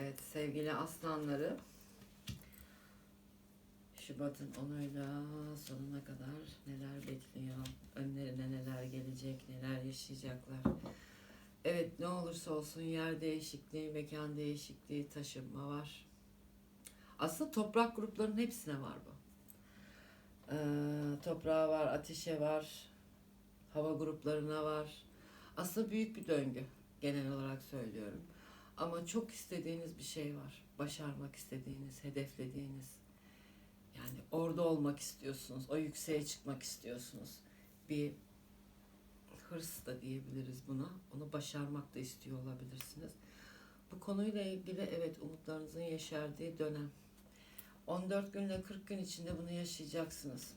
Evet sevgili aslanları Şubat'ın onuyla sonuna kadar neler bekliyor, önlerine neler gelecek, neler yaşayacaklar. Evet ne olursa olsun yer değişikliği, mekan değişikliği, taşınma var. Aslında toprak gruplarının hepsine var bu. Ee, toprağa var, ateşe var, hava gruplarına var. Aslında büyük bir döngü genel olarak söylüyorum. Ama çok istediğiniz bir şey var. Başarmak istediğiniz, hedeflediğiniz. Yani orada olmak istiyorsunuz. O yükseğe çıkmak istiyorsunuz. Bir hırs da diyebiliriz buna. Onu başarmak da istiyor olabilirsiniz. Bu konuyla ilgili evet umutlarınızın yeşerdiği dönem. 14 günle 40 gün içinde bunu yaşayacaksınız.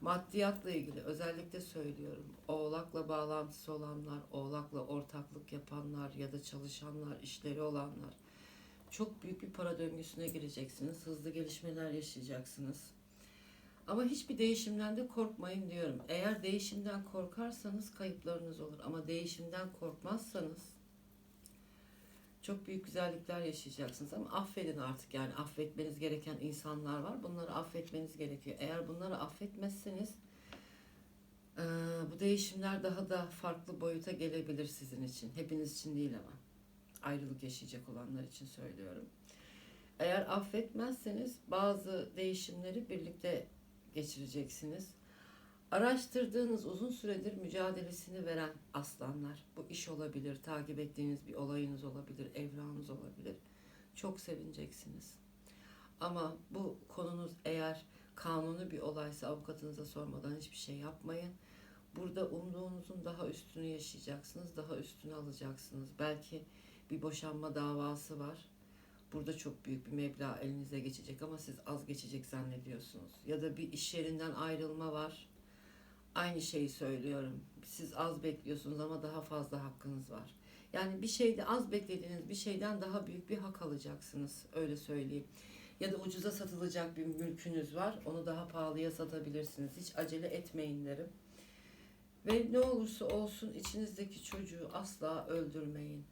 Maddiyatla ilgili özellikle söylüyorum. Oğlakla bağlantısı olanlar, oğlakla ortaklık yapanlar ya da çalışanlar, işleri olanlar çok büyük bir para döngüsüne gireceksiniz. Hızlı gelişmeler yaşayacaksınız. Ama hiçbir değişimden de korkmayın diyorum. Eğer değişimden korkarsanız kayıplarınız olur. Ama değişimden korkmazsanız çok büyük güzellikler yaşayacaksınız. Ama affedin artık yani affetmeniz gereken insanlar var. Bunları affetmeniz gerekiyor. Eğer bunları affetmezseniz bu değişimler daha da farklı boyuta gelebilir sizin için. Hepiniz için değil ama. Ayrılık yaşayacak olanlar için söylüyorum. Eğer affetmezseniz bazı değişimleri birlikte geçireceksiniz. Araştırdığınız uzun süredir mücadelesini veren aslanlar, bu iş olabilir, takip ettiğiniz bir olayınız olabilir, evranınız olabilir. Çok sevineceksiniz. Ama bu konunuz eğer kanuni bir olaysa avukatınıza sormadan hiçbir şey yapmayın. Burada umduğunuzun daha üstünü yaşayacaksınız, daha üstünü alacaksınız. Belki bir boşanma davası var. Burada çok büyük bir meblağ elinize geçecek ama siz az geçecek zannediyorsunuz. Ya da bir iş yerinden ayrılma var. Aynı şeyi söylüyorum. Siz az bekliyorsunuz ama daha fazla hakkınız var. Yani bir şeyde az beklediğiniz bir şeyden daha büyük bir hak alacaksınız. Öyle söyleyeyim. Ya da ucuza satılacak bir mülkünüz var. Onu daha pahalıya satabilirsiniz. Hiç acele etmeyin derim. Ve ne olursa olsun içinizdeki çocuğu asla öldürmeyin.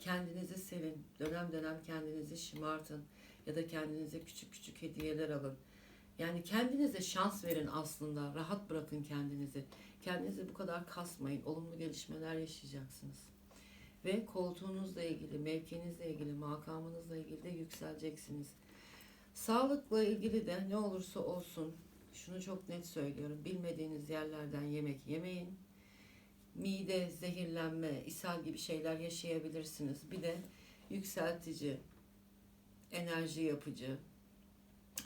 Kendinizi sevin. Dönem dönem kendinizi şımartın. Ya da kendinize küçük küçük hediyeler alın. Yani kendinize şans verin aslında. Rahat bırakın kendinizi. Kendinizi bu kadar kasmayın. Olumlu gelişmeler yaşayacaksınız. Ve koltuğunuzla ilgili, mevkinizle ilgili, makamınızla ilgili de yükseleceksiniz. Sağlıkla ilgili de ne olursa olsun şunu çok net söylüyorum. Bilmediğiniz yerlerden yemek yemeyin. Mide, zehirlenme, ishal gibi şeyler yaşayabilirsiniz. Bir de yükseltici, enerji yapıcı,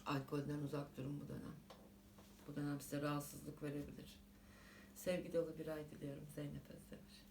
alkolden uzak durun bu dönem. Bu dönem size rahatsızlık verebilir. Sevgi dolu bir ay diliyorum Zeynep Özdemir.